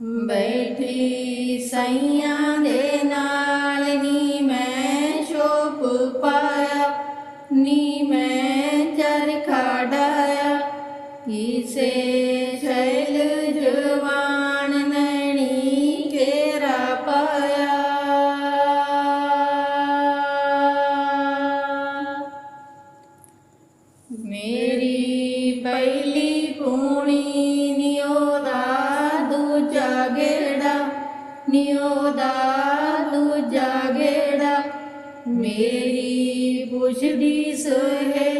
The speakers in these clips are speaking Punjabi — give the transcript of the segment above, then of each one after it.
ਬੈਠੀ ਸਈਆਂ ਦੇ ਨਾਲ ਨੀ ਮੈਂ ਸ਼ੋਪ ਪਾਇਆ ਨੀ ਮੈਂ ਚਰਖਾ ਡਾਇਆ ਕਿਸੇ ਮੇਰੀ ਪੁੱਛਦੀ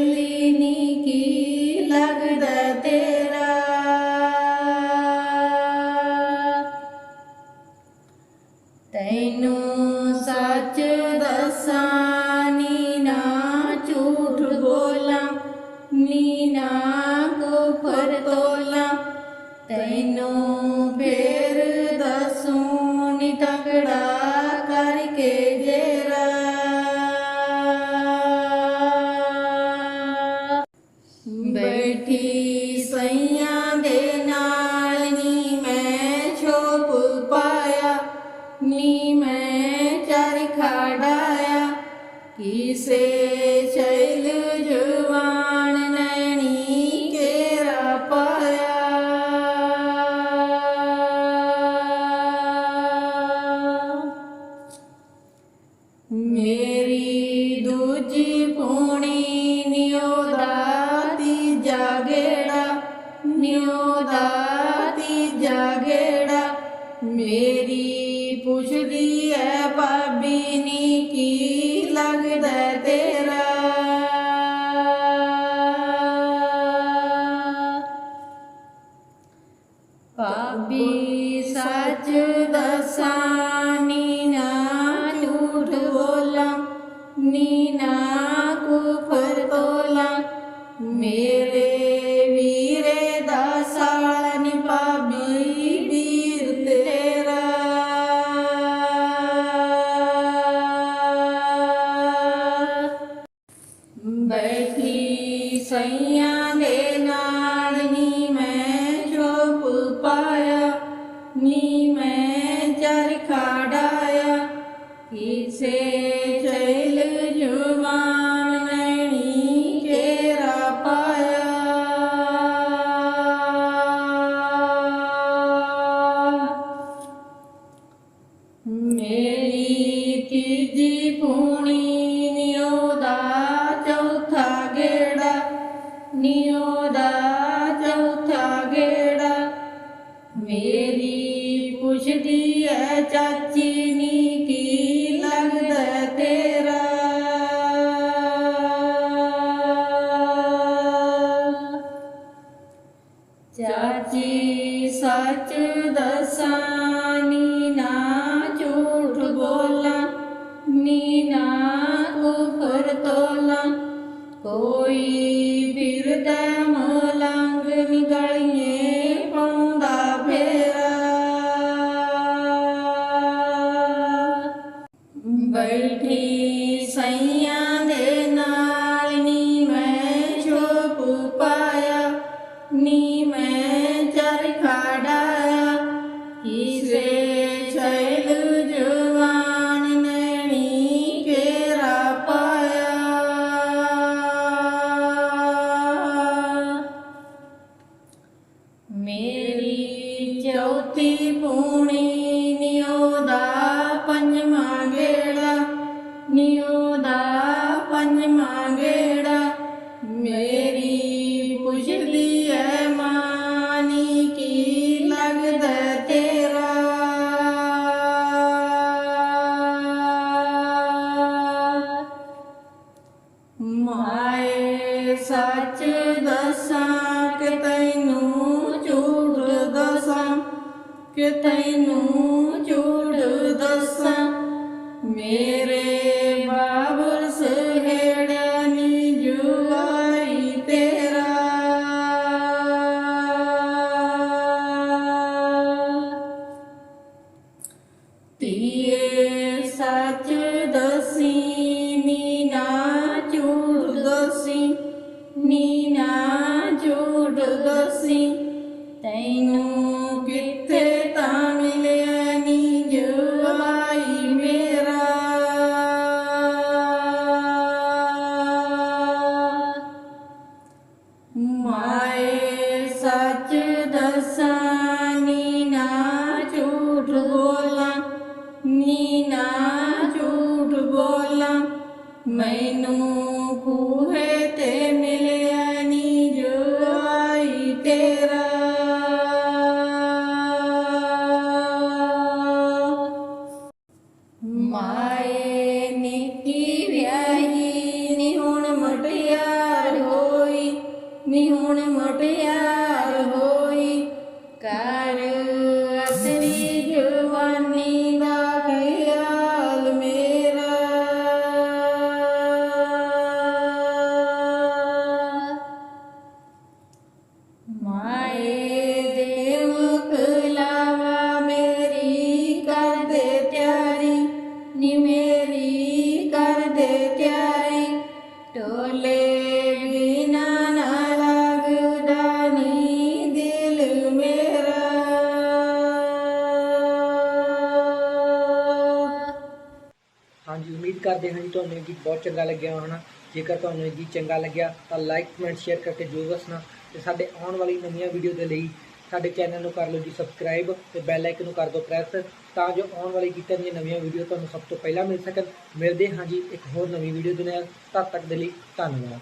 ਕਿਸੇ ਸ਼ੈਲ ਜਵਾਨ ਨੈਣੀ ਕੇਰਾ ਪਾਇਆ। ਮੇਰੀ ਨੀ ਮੈਂ ਚਰਖਾ ਡਾਇਆ ਕਿਸੇ ਚੈਲ ਜਵਾਨ ਨੈਣੀ ਕੇਰਾ ਪਾਇਆ। ਮੇਰੀ ਤੀਜੀ ਪੂਣੀ ਨਿਉਦਾ ਚੌਥਾ ਗੇੜਾ ਨਿਉਦਾ ਚੌਥਾ ਗੇੜਾ, ਮੇਰੀ ਪੁੱਛਦੀ ਐ ਚਾਚੀ ਨੀ ਕੀ ਲੱਗਦਾ ਤੇਰਾ। ਚਾਚੀ ਸੱਚ ਦੱਸਾਂ ਨੀ ਨਾ ਝੂਠ ਬੋਲਾਂ ਨੀ ਨਾ ਕੁਫਰ ਤੋਲਾਂ, ਕੋਈ ਫਿਰਦਾ ਨਿਉਦਾ ਪੰਜਵਾਂ ਗੇੜਾ, ਮੇਰੀ ਪੁੱਛਦੀ ਐ ਮਾਨੀ ਕੀ ਲੱਗਦਾ ਤੇਰਾ? ਮਾਏ, ਸੱਚ ਦੱਸਾਂ ਕਿ ਤੈਨੂੰ ਝੂਠ ਦਸਾਂ, ਕਿ ਤੈਨੂੰ ਸੱਚ ਨੀ ਨਾ ਝੂਠ ਬੋਲਾਂ ਨੀ ਨਾ ਝੂਠ ਬੋਲਾਂ ਮੈਨੂੰ ਖੂਹੇ ਤੇ ਮਿਲਿਆ ਨੀ ਜੁਆਈ ਤੇਰਾ ਮਾਏ ਨਿੱਕੀ ਵਿਆਹੀ ਨੀ ਹੁਣ ਮਟਿਆਰ ਹੋਈ ਨੀ ਹੁਣ ਮਟਿਆਰ ਕਰਦੇ ਹਾਂ ਜੀ, ਤੁਹਾਨੂੰ ਇਹ ਗੀਤ ਬਹੁਤ ਚੰਗਾ ਲੱਗਿਆ ਹੋਣਾ। ਜੇਕਰ ਤੁਹਾਨੂੰ ਇਹ ਗੀਤ ਚੰਗਾ ਲੱਗਿਆ, ਤਾਂ ਲਾਈਕ ਕਮੈਂਟ ਸ਼ੇਅਰ ਕਰਕੇ ਜਰੂਰ ਦੱਸਣਾ। ਤੇ ਸਾਡੇ ਆਉਣ ਵਾਲੀ ਨਵੀਆਂ ਵੀਡੀਓ ਦੇ ਲਈ ਸਾਡੇ ਚੈਨਲ ਨੂੰ ਕਰ ਲਓ ਜੀ ਸਬਸਕ੍ਰਾਈਬ ਤੇ ਬੈਲ ਆਈਕਨ ਨੂੰ ਕਰ ਦਿਓ ਪ੍ਰੈਸ ਤਾਂ ਜੋ ਆਉਣ ਵਾਲੀ ਗੀਤਾਂ ਦੀਆਂ ਨਵੀਆਂ ਵੀਡੀਓ ਤੁਹਾਨੂੰ ਸਭ ਤੋਂ ਪਹਿਲਾਂ ਮਿਲ ਸਕਣ। ਮਿਲਦੇ ਹਾਂ ਜੀ ਇੱਕ ਹੋਰ ਨਵੀਂ ਵੀਡੀਓ ਦੇ ਨਾਲ। ਤਦ ਤੱਕ ਦੇ ਲਈ ਧੰਨਵਾਦ।